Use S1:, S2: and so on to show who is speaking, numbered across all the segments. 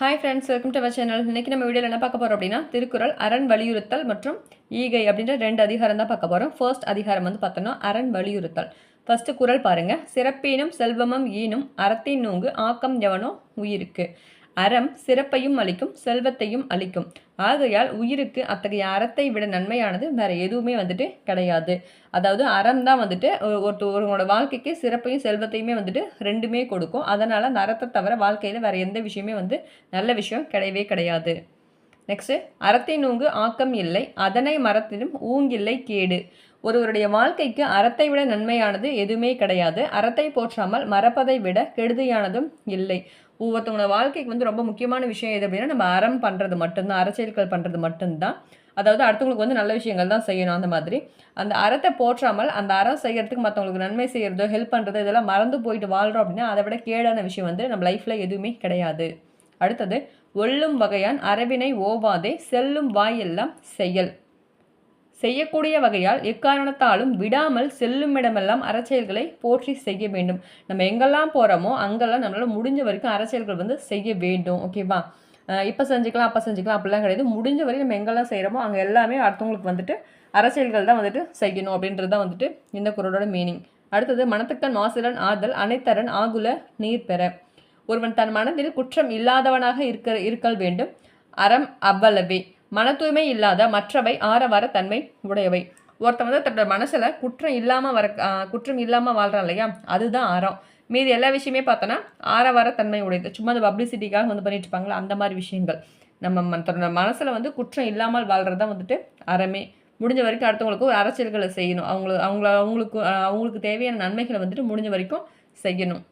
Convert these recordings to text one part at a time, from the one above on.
S1: Hi friends welcome to our channel இன்னைக்கு நம்ம வீடியோவில் என்ன பார்க்க போகிறோம் அப்படின்னா திருக்குறள் அரண் வலியுறுத்தல் மற்றும் ஈகை அப்படின்ற ரெண்டு அதிகாரம் தான் பார்க்க போகிறோம் ஃபர்ஸ்ட் அதிகாரம் வந்து பார்த்தோன்னா அரண் வலியுறுத்தல். ஃபஸ்ட்டு குரல் பாருங்கள் சிறப்பீனும் செல்வமும் ஈனும் அறத்தின் நூங்கு ஆக்கம் எவனோ உயிருக்கு. அறம் சிறப்பையும் அளிக்கும் செல்வத்தையும் அளிக்கும். ஆகையால் உயிருக்கு அத்தகைய அறத்தை விட நன்மையானது வேற எதுவுமே வந்துட்டு கிடையாது. அதாவது அறம் தான் வந்துட்டு ஒருத்த- ஒருவங்களோட வாழ்க்கைக்கு சிறப்பையும் செல்வத்தையுமே வந்துட்டு ரெண்டுமே கொடுக்கும். அதனால அந்த அறத்தை தவிர வாழ்க்கையில் வேற எந்த விஷயமே வந்து நல்ல விஷயம் கிடையவே கிடையாது. நெக்ஸ்ட் அறத்தின் நூங்கு ஆக்கம் இல்லை அதனை மரத்திலும் ஊங்கில்லை கேடு. ஒருவருடைய வாழ்க்கைக்கு அறத்தை விட நன்மையானது எதுவுமே கிடையாது. அறத்தை போற்றாமல் மறப்பதை விட கெடுதியானதும் இல்லை. ஒவ்வொருத்தவங்களோட வாழ்க்கைக்கு வந்து ரொம்ப முக்கியமான விஷயம் எது அப்படின்னா நம்ம அறம் பண்ணுறது மட்டும்தான் அறச்செயல்கள் பண்ணுறது மட்டும்தான். அதாவது அடுத்தவங்களுக்கு வந்து நல்ல விஷயங்கள் தான் செய்யணும் அந்த மாதிரி. அந்த அறத்தை போற்றாமல் அந்த அறம் செய்கிறதுக்கு மற்றவங்களுக்கு நன்மை செய்கிறதோ ஹெல்ப் பண்ணுறதோ இதெல்லாம் மறந்து போயிட்டு வாழ்கிறோம் அப்படின்னா அதை விட கேடான விஷயம் வந்து நம்ம லைஃப்பில் எதுவுமே கிடையாது. அடுத்தது ஒல்லும் வகையான் அரவினை ஓவாதே செல்லும் வாயெல்லாம் செயல். செய்யக்கூடிய வகையால் எக்காரணத்தாலும் விடாமல் செல்லும் இடமெல்லாம் அறச்செயல்களை போற்றி செய்ய வேண்டும். நம்ம எங்கெல்லாம் போகிறோமோ அங்கெல்லாம் நம்மளால் முடிஞ்ச வரைக்கும் அறச்செயல்கள் வந்து செய்ய வேண்டும். ஓகேவா இப்போ செஞ்சுக்கலாம் அப்போ செஞ்சுக்கலாம் அப்படிலாம் கிடையாது. முடிஞ்ச வரைக்கும் நம்ம எங்கெல்லாம் செய்கிறோமோ அங்கே எல்லாமே அடுத்தவங்களுக்கு வந்துட்டு அரசியல்கள் தான் வந்துட்டு செய்யணும் அப்படின்றது தான் வந்துட்டு இந்த குறளோட மீனிங் அடுத்தது மனத்துக்கண் மாசிலன் ஆதல் அனைத்தரன் ஆகுல நீர் பெற. ஒருவன் தன் மனதில் குற்றம் இல்லாதவனாக இருக்க இருக்கல் வேண்டும். அறம் அவ்வளவே. மன தூய்மை இல்லாத மற்றவை ஆரவார தன்மை உடையவை. ஒருத்தன் வந்து தன்னோட மனசில் குற்றம் இல்லாமல் வர குற்றம் இல்லாமல் வாழ்கிறான் இல்லையா? அதுதான் அறம் மீதி எல்லா விஷயமே பார்த்தோன்னா ஆரவார தன்மை உடையது. சும்மா அந்த பப்ளிசிட்டிக்காக வந்து பண்ணிட்டு இருப்பாங்களா? அந்த மாதிரி விஷயங்கள். நம்ம தன்னோட மனசில் வந்து குற்றம் இல்லாமல் வாழ்கிறது தான் வந்துட்டு அறமே. முடிஞ்ச வரைக்கும் அடுத்தவங்களுக்கு ஒரு அரசியல்களை செய்யணும். அவங்கள அவங்கள அவங்களுக்கு அவங்களுக்கு தேவையான நன்மைகளை வந்துட்டு முடிஞ்ச வரைக்கும் செய்யணும்.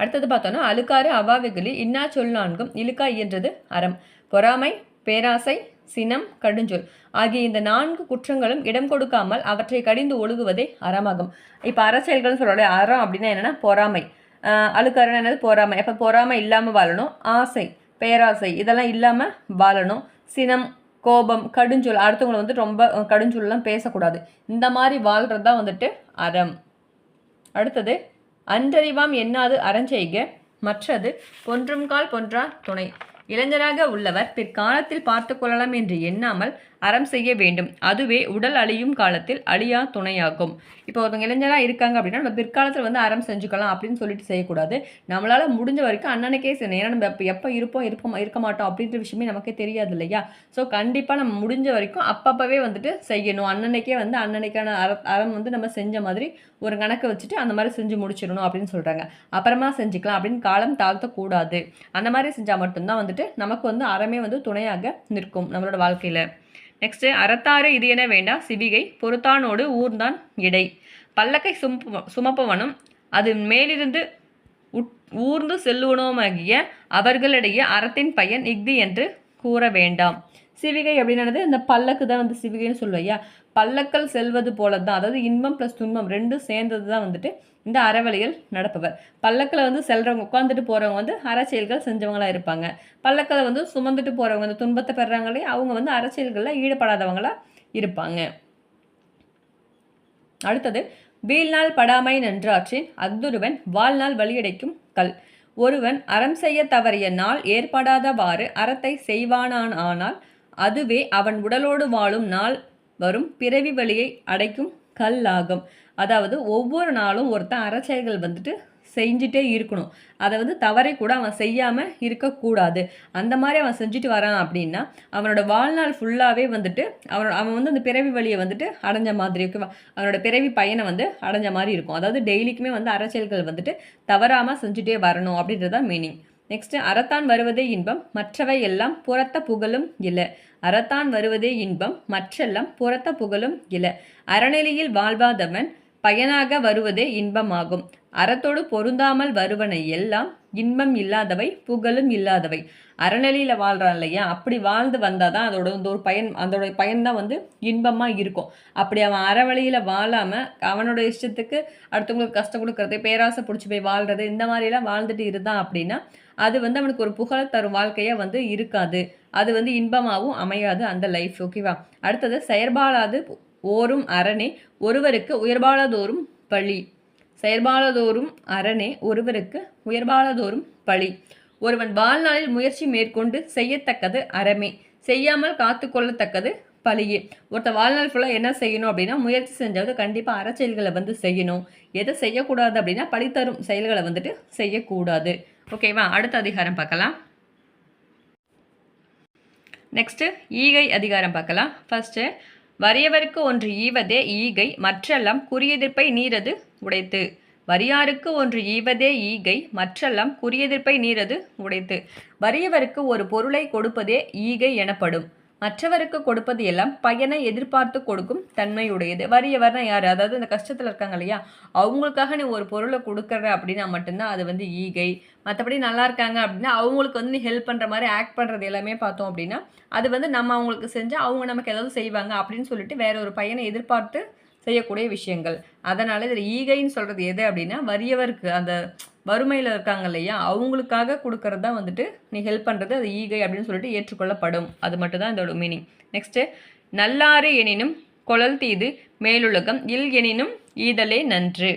S1: அடுத்தது பார்த்தோன்னா அழுக்காறு அவாவுகளி இன்னா சொல் நான்கும் இழுக்கா இயன்றது அறம். பொறாமை பேராசை சினம் கடுஞ்சொல் ஆகிய இந்த நான்கு குற்றங்களும் இடம் கொடுக்காமல் அவற்றை கடிந்து ஒழுகுவதே அறமாகும். இப்போ அரசியல்கள்னு சொல்கிறோட அறம் அப்படின்னா என்னென்னா பொறாமை. ஆஹ் என்னது? பொறாமை. அப்போ பொறாமை இல்லாமல் வாழணும். ஆசை பேராசை இதெல்லாம் இல்லாமல் வாழணும். சினம் கோபம் கடுஞ்சொல் அடுத்தவங்களை வந்து ரொம்ப கடுஞ்சொல்லாம் பேசக்கூடாது. இந்த மாதிரி வாழ்கிறது தான் வந்துட்டு அறம். அடுத்தது அன்றறிவாம் என்னாது அறஞ்செய்க மற்றது பொன்றும் கால் பொன்றா துணை. இளைஞராக உள்ளவர் பிற்காலத்தில் பார்த்து கொள்ளலாம் என்று எண்ணாமல் அறம் செய்ய வேண்டும். அதுவே உடல் அழியும் காலத்தில் அழியா துணையாகும். இப்போ ஒருத்தவங்க இளைஞராக இருக்காங்க அப்படின்னா நம்ம பிற்காலத்தில் வந்து அறம் செஞ்சுக்கலாம் அப்படின்னு சொல்லிட்டு செய்யக்கூடாது. நம்மளால் முடிஞ்ச வரைக்கும் அண்ணனுக்கே செய்யணும். ஏன்னா நம்ம எப்போ எப்போ இருப்போம் இருப்போம் இருக்க மாட்டோம் அப்படின்ற விஷயமே நமக்கே தெரியாது இல்லையா? ஸோ கண்டிப்பாக நம்ம முடிஞ்ச வரைக்கும் அப்பப்போவே வந்துட்டு செய்யணும். அன்னன்னைக்கே வந்து அன்னன்னைக்கான அற அறம் வந்து நம்ம செஞ்ச மாதிரி ஒரு கணக்கு வச்சுட்டு அந்த மாதிரி செஞ்சு முடிச்சிடணும் அப்படின்னு சொல்கிறாங்க அப்புறமா செஞ்சுக்கலாம் அப்படின்னு காலம் தாழ்த்தக்கூடாது. அந்த மாதிரி செஞ்சால் மட்டும்தான் வந்துட்டு நமக்கு வந்து அறமே வந்து துணையாக நிற்கும் நம்மளோட வாழ்க்கையில். நெக்ஸ்ட்டு அறத்தாறு இது என வேண்டா சிவிகை பொறுத்தானோடு ஊர்ந்தான் இடை. பல்லக்கை சுமப்பு சுமப்பவனும் அது மேலிருந்து உட் ஊர்ந்து செல்லுவனோமாகிய அவர்களிடையே அறத்தின் பயன் இஃது என்று கூற வேண்டாம். சிவிகை அப்படின்னது இந்த பல்லக்கு தான் வந்து சிவிகைன்னு சொல்லுவையா பல்லக்கள் செல்வது போல தான் அதாவது இன்பம் ப்ளஸ் துன்பம் ரெண்டும் சேர்ந்தது தான் வந்துட்டு இந்த அறவழிகள் நடப்பவர். பல்லக்கில் வந்து செல்றவங்க உட்காந்துட்டு போகிறவங்க வந்து அறச்செயல்கள் செஞ்சவங்களா இருப்பாங்க. பல்லக்கில் வந்து சுமந்துட்டு போகிறவங்க வந்து துன்பத்தை பெறாங்களே அவங்க வந்து அரசியல்களில் ஈடுபடாதவங்களா இருப்பாங்க. அடுத்தது வீழ்நாள் படாமை நன்றாற்றின் அஃதுருவன் வாழ்நாள் வழியடைக்கும் கல். ஒருவன் அறம் செய்ய தவறிய நாள் ஏற்படாதவாறு அறத்தை செய்வானான் ஆனால் அதுவே அவன் உடலோடு வாழும் நாள் வரும் பிறவி வழியை அடைக்கும் கல்லாகும். அதாவது ஒவ்வொரு நாளும் ஒருத்தன் அறச்செயல்கள் வந்துட்டு செஞ்சுட்டே இருக்கணும். அதை வந்து தவறை கூட அவன் செய்யாமல் இருக்கக்கூடாது. அந்த மாதிரி அவன் செஞ்சுட்டு வரான் அப்படின்னா அவனோட வாழ்நாள் ஃபுல்லாகவே வந்துட்டு அவனோட அவன் வந்து அந்த பிறவி வழியை வந்துட்டு அடைஞ்ச மாதிரி ஓகேவா அவனோட பிறவி பயனை வந்து அடைஞ்ச மாதிரி இருக்கும். அதாவது டெய்லிக்குமே வந்து அரசியல்கள் வந்துட்டு தவறாமல் செஞ்சுட்டே வரணும் அப்படின்றது தான் மீனிங் நெக்ஸ்ட்டு அறத்தான் வருவதே இன்பம் மற்றவை எல்லாம் புறத்த புகழும் இல்லை அறத்தான் வருவதே இன்பம் மற்றெல்லாம் புறத்த புகழும் இல்லை அறநிலையில் வாழ்வாதவன் பயனாக வருவதே இன்பமாகும். அறத்தோடு பொருந்தாமல் வருவன எல்லாம் இன்பம் இல்லாதவை புகழும் இல்லாதவை. அறநிலையில் வாழ்கிறான் இல்லையா? அப்படி வாழ்ந்து வந்தால் தான் அதோட வந்து ஒரு பயன் அதோட பயன்தான் வந்து இன்பமாக இருக்கும். அப்படி அவன் அறவழியில் வாழாமல் அவனோட இஷ்டத்துக்கு அடுத்தவங்களுக்கு கஷ்டம் கொடுக்கறது பேராசை பிடிச்சி போய் வாழ்கிறது இந்த மாதிரிலாம் வாழ்ந்துட்டு இருந்தான் அப்படின்னா அது வந்து அவனுக்கு ஒரு புகழ் தரும் வாழ்க்கையாக வந்து இருக்காது. அது வந்து இன்பமாகவும் அமையாது அந்த லைஃப் ஓகேவா அடுத்தது செயற்பாடாது ஓரும் அரணே ஒருவருக்கு உயர்பாலதோறும் பழி. செயற்பாலதோறும் அரணே ஒருவருக்கு உயர்பாலதோறும் பழி. ஒருவன் வாழ்நாளில் முயற்சி மேற்கொண்டு செய்யத்தக்கது அறமே. செய்யாமல் காத்து கொள்ளத்தக்கது பழியே. ஒருத்த வாழ்நாள் ஃபுல்லாக என்ன செய்யணும் அப்படின்னா முயற்சி செஞ்சாவது கண்டிப்பாக அறச்செயல்களை வந்து செய்யணும். எதை செய்யக்கூடாது அப்படின்னா பழி தரும் செயல்களை வந்துட்டு செய்யக்கூடாது. ஓகேவா அடுத்த அதிகாரம் பார்க்கலாம். நெக்ஸ்ட்டு ஈகை அதிகாரம் பார்க்கலாம். ஃபர்ஸ்ட்டு வறியவருக்கு ஒன்று ஈவதே ஈகை மற்றெல்லாம் குறியெதிர்ப்பை நீரது உடைத்து. வரியாருக்கு ஒன்று ஈவதே ஈகை மற்றெல்லாம் குறியெதிர்ப்பை நீரது உடைத்து. வறியவருக்கு ஒரு பொருளை கொடுப்பதே ஈகை எனப்படும். மற்றவருக்கு கொடுப்பது எல்லாம் பயனை எதிர்பார்த்து கொடுக்கும் தன்மையுடையது. வறியவர்னா யார்? அதாவது இந்த கஷ்டத்தில் இருக்காங்க இல்லையா? அவங்களுக்காக நீ ஒரு பொருளை கொடுக்குற அப்படின்னா மட்டும்தான் அது வந்து ஈகை. மற்றபடி நல்லா இருக்காங்க அப்படின்னா அவங்களுக்கு வந்து நீ ஹெல்ப் பண்ணுற மாதிரி ஆக்ட் பண்ணுறது எல்லாமே பார்த்தோம் அப்படின்னா அது வந்து நம்ம அவங்களுக்கு செஞ்சால் அவங்க நமக்கு ஏதாவது செய்வாங்க அப்படின்னு சொல்லிட்டு வேற ஒரு பையனை எதிர்பார்த்து செய்யக்கூடிய விஷயங்கள். அதனால் இதில் ஈகைன்னு சொல்கிறது எது அப்படின்னா வறியவருக்கு அந்த வறுமையில் இருக்காங்க இல்லையா? அவங்களுக்காக கொடுக்கறது தான் வந்துட்டு நீ ஹெல்ப் பண்ணுறது அது ஈகை அப்படின்னு சொல்லிட்டு ஏற்றுக்கொள்ளப்படும். அது மட்டும்தான் இதோட மீனிங் நெக்ஸ்ட்டு நல்லாறு எனினும் குழல் தீது மேலுலகம் இல் எனினும் ஈதலே நன்று.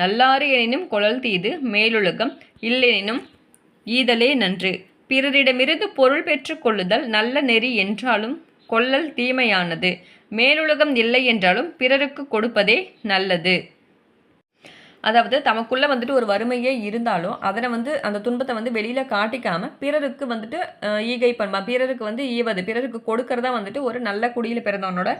S1: நல்லாறு எனினும் குழல் தீது மேலுலகம் இல்லெனினும் ஈதலே நன்று. பிறரிடமிருந்து பொருள் பெற்றுக்கொள்ளுதல் நல்ல நெறி என்றாலும் கொள்ளல் தீமையானது. மேலுலகம் இல்லை என்றாலும் பிறருக்கு கொடுப்பதே நல்லது. அதாவது தமக்குள்ளே வந்துட்டு ஒரு வறுமையே இருந்தாலும் அதனை வந்து அந்த துன்பத்தை வந்து வெளியில் காட்டிக்காம பிறருக்கு வந்துட்டு ஈகை பண்பா பிறருக்கு வந்து ஈவது பிறருக்கு கொடுக்கறதா வந்துட்டு ஒரு நல்ல குடியில் பிறந்தவனோட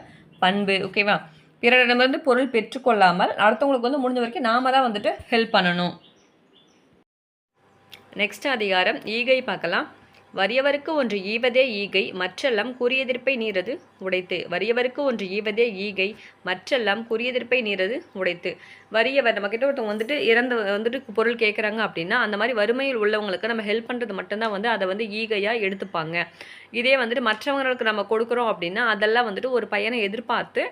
S1: பண்பு ஓகேவா பிறரிடமிருந்து பொருள் பெற்றுக்கொள்ளாமல் அடுத்தவங்களுக்கு வந்து முடிஞ்ச வரைக்கும் நாம தான் வந்துட்டு ஹெல்ப் பண்ணணும். நெக்ஸ்ட் அதிகாரம் ஈகை பார்க்கலாம். வறியவருக்கு ஒன்று ஈவதே ஈகை மற்றெல்லாம் குறியெதிர்ப்பை நீரது உடைத்து. வறியவருக்கு ஒன்று ஈவதே ஈகை மற்றெல்லாம் குறியெதிர்ப்பை நீரது உடைத்து. வரியவர் நம்மக்கிட்ட ஒருத்தவங்க வந்துட்டு இறந்து வந்துட்டு பொருள் கேட்குறாங்க அப்படின்னா அந்த மாதிரி வறுமையில் உள்ளவங்களுக்கு நம்ம ஹெல்ப் பண்ணுறது மட்டும்தான் வந்து அதை வந்து ஈகையாக எடுத்துப்பாங்க. இதே வந்துட்டு மற்றவங்களுக்கு நம்ம கொடுக்குறோம் அப்படின்னா அதெல்லாம் வந்துட்டு ஒரு பையனை எதிர்பார்த்து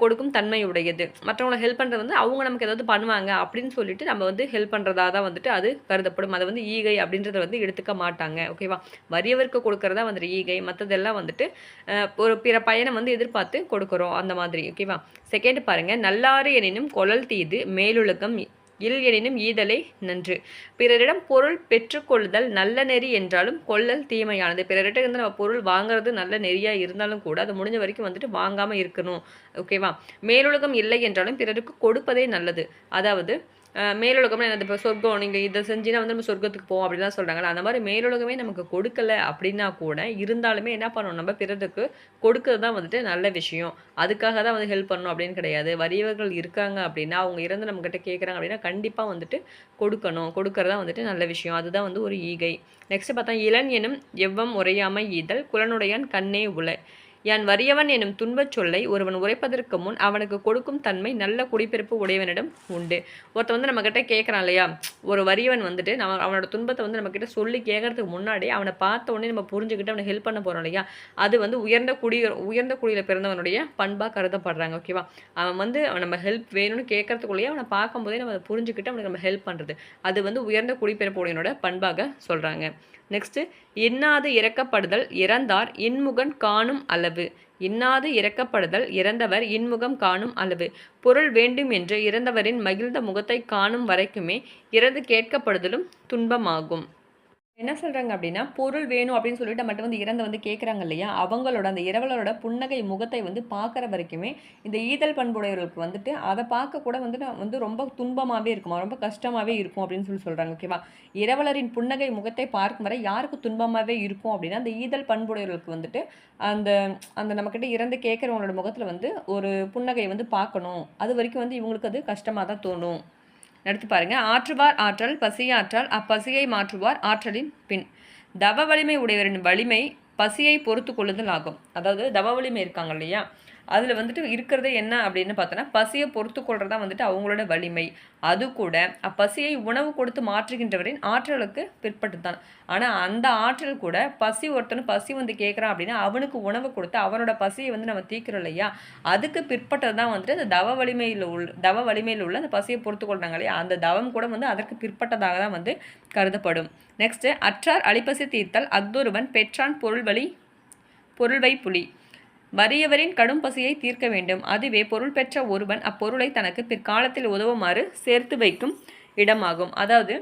S1: கொடுக்கும் தன்மை உடையது மற்றவங்களை ஹெல்ப் பண்ணுறது வந்து அவங்க நமக்கு ஏதாவது பண்ணுவாங்க அப்படின்னு சொல்லிட்டு நம்ம வந்து ஹெல்ப் பண்ணுறதா தான் வந்துட்டு அது கருதப்படும். அதை வந்து ஈகை அப்படின்றத வந்து எடுத்துக்க மாட்டாங்க. ஓகேவா வறியவருக்கு கொடுக்கறதா வந்துட்டு ஈகை மற்றதெல்லாம் வந்துட்டு ஒரு பிற பயனை வந்து எதிர்பார்த்து கொடுக்குறோம் அந்த மாதிரி. ஓகேவா செகண்ட் பாருங்கள் நல்லாறு எனினும் கொழல் தீது. மேலுலகம் இல் எனினும் ஈதலை நன்று. பிறரிடம் பொருள் பெற்றுக்கொள்ளுதல் நல்ல நெறி என்றாலும் கொள்ளல் தீமையானது. பிறர்கிட்ட இருந்து நம்ம பொருள் வாங்குறது நல்ல நெறியாக இருந்தாலும் கூட அது முடிஞ்ச வரைக்கும் வந்துட்டு வாங்காமல் இருக்கணும். ஓகேவா மேலுலகம் இல்லை என்றாலும் பிறருக்கு கொடுப்பதே நல்லது. அதாவது மேலுலகம் என்னது? இப்போ சொர்க்கம் நீங்கள் இதை செஞ்சுனா வந்து நம்ம சொர்க்கத்துக்கு போவோம் அப்படிலாம் சொல்கிறாங்களா அந்த மாதிரி மேலுலகமே நமக்கு கொடுக்கல அப்படின்னா கூட இருந்தாலுமே என்ன பண்ணணும்? நம்ம பிறருக்கு கொடுக்கறது தான் வந்துட்டு நல்ல விஷயம். அதுக்காக தான் வந்து ஹெல்ப் பண்ணணும் அப்படின்னு கிடையாது. வறியவர்கள் இருக்காங்க அப்படின்னா அவங்க இறந்து நம்மக்கிட்ட கேட்குறாங்க அப்படின்னா கண்டிப்பாக வந்துட்டு கொடுக்கணும். கொடுக்கறதா வந்துட்டு நல்ல விஷயம். அதுதான் வந்து ஒரு ஈகை. நெக்ஸ்ட் பார்த்தா இளன் எனும் எவ்வம் உரையாமல் ஈதல் குலனுடையான் கண்ணே உலை யான் வறியவன் எனும் துன்பச் சொல்லை ஒருவன் உரைப்பதற்கு முன் அவனுக்கு கொடுக்கும் தன்மை நல்ல குடிப்பிறப்பு உடையவனிடம் உண்டு. ஒருத்தன் வந்து நம்மக்கிட்ட கேட்குறான் இல்லையா? ஒரு வறியவன் வந்துட்டு நம்ம அவனோட துன்பத்தை வந்து நம்மக்கிட்ட சொல்லி கேட்கறதுக்கு முன்னாடி அவனை பார்த்த உடனே நம்ம புரிஞ்சுக்கிட்டு அவனை ஹெல்ப் பண்ண போகிறோம் இல்லையா? அது வந்து உயர்ந்த குடி உயர்ந்த குடியில் பிறந்தவனுடைய பண்பாக கருதப்படுறாங்க ஓகேவா அவன் வந்து அவன் நம்ம ஹெல்ப் வேணும்னு கேட்கறதுக்குள்ளேயே அவனை பார்க்கும்போதே நம்ம புரிஞ்சுக்கிட்டு அவனுக்கு நம்ம ஹெல்ப் பண்ணுறது அது வந்து உயர்ந்த குடிப்பிறப்புடையனோட பண்பாக சொல்கிறாங்க நெக்ஸ்ட்டு இன்னாது இறக்கப்படுதல் இறந்தார் இன்முகன் காணும் அளவு. இன்னாது இறக்கப்படுதல் இறந்தவர் இன்முகம் காணும் அளவு. பொருள் வேண்டும் என்று இறந்தவரின் மகிழ்ந்த முகத்தை காணும் வரைக்குமே இறந்து கேட்கப்படுதலும் துன்பமாகும். என்ன சொல்கிறாங்க அப்படின்னா பொருள் வேணும் அப்படின்னு சொல்லிட்டு மட்டும் வந்து இறந்து வந்து கேட்குறாங்க இல்லையா? அவங்களோட அந்த இரவலரோட புன்னகை முகத்தை வந்து பார்க்குற வரைக்குமே இந்த ஈதல் பண்புடையவர்களுக்கு வந்துட்டு அதை பார்க்க கூட வந்து நான் வந்து ரொம்ப துன்பமாகவே இருக்குமா? ரொம்ப கஷ்டமாகவே இருக்கும் அப்படின்னு சொல்லி சொல்கிறாங்க ஓகேவா இரவலரின் புன்னகை முகத்தை பார்க்கும் வரை யாருக்கு துன்பமாகவே இருக்கும் அப்படின்னா அந்த ஈதல் பண்புடையவர்களுக்கு வந்துட்டு அந்த அந்த நம்மக்கிட்ட இறந்து கேட்குறவங்களோட முகத்தில் வந்து ஒரு புன்னகை வந்து பார்க்கணும். அது வரைக்கும் வந்து இவங்களுக்கு அது கஷ்டமாக தான் தோணும். நடத்து பாருங்க. ஆற்றுவார் ஆற்றல் பசியாற்றல் அப்பசியை மாற்றுவார் ஆற்றலின் பின். தவ வலிமை உடையவரின் வலிமை பசியை பொறுத்து கொள்ளுதல் ஆகும் அதாவது தவ வலிமை இருக்காங்க இல்லையா? அதில் வந்துட்டு இருக்கிறது என்ன அப்படின்னு பார்த்தோன்னா பசியை பொறுத்து கொள்றதா வந்துட்டு அவங்களோட வலிமை. அது கூட அப்பசியை உணவு கொடுத்து மாற்றுகின்றவரின் ஆற்றலுக்கு பிற்பட்டு தான் ஆனால் அந்த ஆற்றல் கூட பசி ஒருத்தனு பசி வந்து கேட்குறான் அப்படின்னா அவனுக்கு உணவு கொடுத்து அவனோட பசியை வந்து நம்ம தீக்கிறோம் இல்லையா? அதுக்கு பிற்பட்டது தான் வந்துட்டு அந்த தவ வலிமையில் உள்ள தவ வலிமையில் உள்ள அந்த பசியை பொறுத்து கொள்றாங்க இல்லையா? அந்த தவம் கூட வந்து அதற்கு பிற்பட்டதாக தான் வந்து கருதப்படும். நெக்ஸ்ட்டு அற்றார் அழிப்பசி தீர்த்தல் அக்தொருவன் பெற்றான் பொருள் வழி பொருள்வை புலி வறியவரின் கடும் பசியை தீர்க்க வேண்டும். அதுவே பொருள் பெற்ற ஒருவன் அப்பொருளை தனக்கு பிற்காலத்தில் உதவுமாறு சேர்த்து வைக்கும் இடமாகும். அதாவது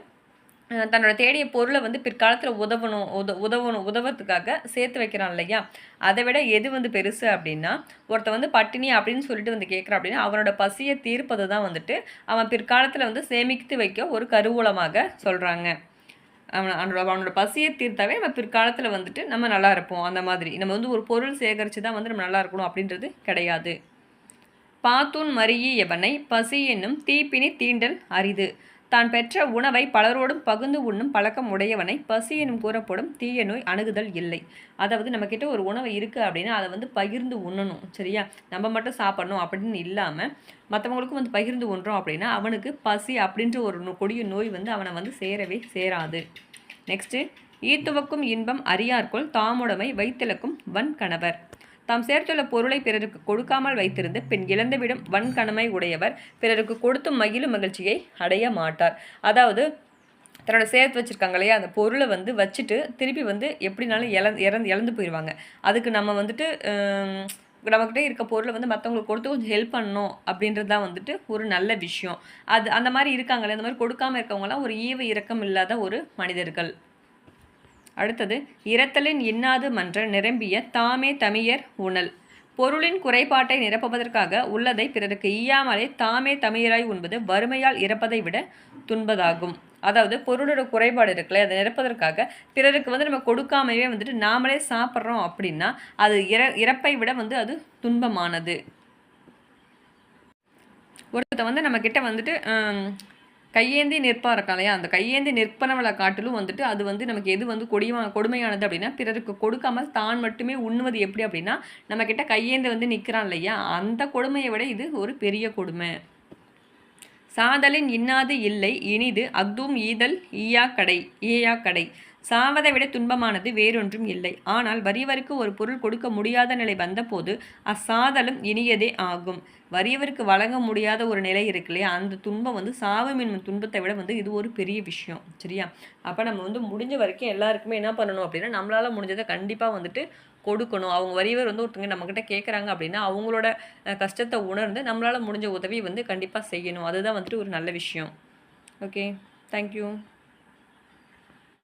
S1: தன்னோட தேடிய பொருளை வந்து பிற்காலத்தில் உதவணும் உத உதவணும் உதவுறதுக்காக சேர்த்து வைக்கிறான் இல்லையா? அதை விட எது வந்து பெருசு அப்படின்னா ஒருத்தன் வந்து பட்டினி அப்படின்னு சொல்லிட்டு வந்து கேட்குறான் அப்படின்னா அவனோட பசியை தீர்ப்பது தான் வந்துட்டு அவன் பிற்காலத்தில் வந்து சேமித்து வைக்க ஒரு கருவூலமாக சொல்கிறாங்க அவனோட அவனோட பசியை தீர்த்தாவே நம்ம பிற்காலத்தில் வந்துட்டு நம்ம நல்லா இருப்போம் அந்த மாதிரி. நம்ம வந்து ஒரு பொருள் சேகரித்து தான் வந்து நம்ம நல்லா இருக்கணும் அப்படின்றது கிடையாது. பாத்தூன் மறியி எவனை? பசி என்னும் தீப்பினி தீண்டல் அரிது. தான் பெற்ற உணவை பலரோடும் பகிர்ந்து உண்ணும் பழக்கம் உடையவனை பசி எனும் கூறப்படும் தீய நோய் அணுகுதல் இல்லை. அதாவது நம்மக்கிட்ட ஒரு உணவு இருக்குது அப்படின்னா அதை வந்து பகிர்ந்து உண்ணணும் சரியா? நம்ம மட்டும் சாப்பிடணும் அப்படின்னு இல்லாமல் மற்றவங்களுக்கும் வந்து பகிர்ந்து உண்றோம் அப்படின்னா அவனுக்கு பசி அப்படின்ற ஒரு கொடிய நோய் வந்து அவனை வந்து சேரவே சேராது. நெக்ஸ்ட்டு ஈத்துவக்கும் இன்பம் அறியார்கொள் தாமுடமை வைத்திலக்கும் வன் கணவர் தாம் சேர்த்துள்ள பொருளை பிறருக்கு கொடுக்காமல் வைத்திருந்து பின் இழந்துவிடும் வன்கணமை உடையவர் பிறருக்கு கொடுத்து மகிழும் மகிழ்ச்சியை அடைய மாட்டார். அதாவது தன்னோட சேர்த்து வச்சுருக்காங்க இல்லையா? அந்த பொருளை வந்து வச்சுட்டு திருப்பி வந்து எப்படினாலும் இழந்து இறந்து இழந்து போயிடுவாங்க அதுக்கு நம்ம வந்துட்டு நம்மக்கிட்டே நம்மக்கிட்ட இருக்க பொருளை வந்து மற்றவங்களுக்கு கொடுத்து கொஞ்சம் ஹெல்ப் பண்ணணும் அப்படின்றது தான் வந்துட்டு ஒரு நல்ல விஷயம். அது அந்த மாதிரி இருக்காங்களே அந்த மாதிரி கொடுக்காமல் இருக்கவங்களாம் ஒரு ஈவ இரக்கம் இல்லாத ஒரு மனிதர்கள். அடுத்தது இரத்தலின் இன்னாது மன்ற நிரம்பிய தாமே தமியர் உணல். பொருளின் குறைபாட்டை நிரப்புவதற்காக உள்ளதை பிறருக்கு ஈயாமலே தாமே தமிழராய் உண்பது வறுமையால் இறப்பதை விட துன்பதாகும். அதாவது பொருளோட குறைபாடு இருக்குல்ல அதை நிரப்பதற்காக பிறருக்கு வந்து நம்ம கொடுக்காமவே வந்துட்டு நாமளே சாப்பிட்றோம் அப்படின்னா அது இற இறப்பை விட வந்து அது துன்பமானது. ஒருத்தன் வந்து நம்ம கிட்ட வந்துட்டு ஹம், கையேந்தி நிற்பாக இருக்கான் இல்லையா? அந்த கையேந்தி நிற்பனவளை காட்டிலும் வந்துட்டு அது வந்து நமக்கு எது வந்து கொடியமா கொடுமையானது அப்படின்னா பிறருக்கு கொடுக்காமல் தான் மட்டுமே உண்ணுவது எப்படி அப்படின்னா நம்ம கிட்ட கையேந்தி வந்து நிற்கிறான் இல்லையா? அந்த கொடுமையை விட இது ஒரு பெரிய கொடுமை. சாதலின் இன்னாது இல்லை இனிது அக்தும் ஈதல் ஈயா கடை ஈயா கடை. சாவதை விட துன்பமானது வேறொன்றும் இல்லை. ஆனால் வறியவருக்கு ஒரு பொருள் கொடுக்க முடியாத நிலை வந்தபோது அச்சாதலும் இனியதே ஆகும். வறியவருக்கு வழங்க முடியாத ஒரு நிலை இருக்கு இல்லையா? அந்த துன்பம் வந்து சாவும் என்னும் துன்பத்தை விட வந்து இது ஒரு பெரிய விஷயம். சரியா? அப்போ நம்ம வந்து முடிஞ்ச வரைக்கும் எல்லாருக்குமே என்ன பண்ணணும் அப்படின்னா நம்மளால் முடிஞ்சதை கண்டிப்பாக வந்துட்டு கொடுக்கணும். அவங்க வரியவர் வந்து ஒருத்தங்க நம்மக்கிட்ட கேட்குறாங்க அப்படின்னா அவங்களோட கஷ்டத்தை உணர்ந்து நம்மளால் முடிஞ்ச உதவி வந்து கண்டிப்பாக செய்யணும். அதுதான் வந்துட்டு ஒரு நல்ல விஷயம். ஓகே? தேங்க்யூ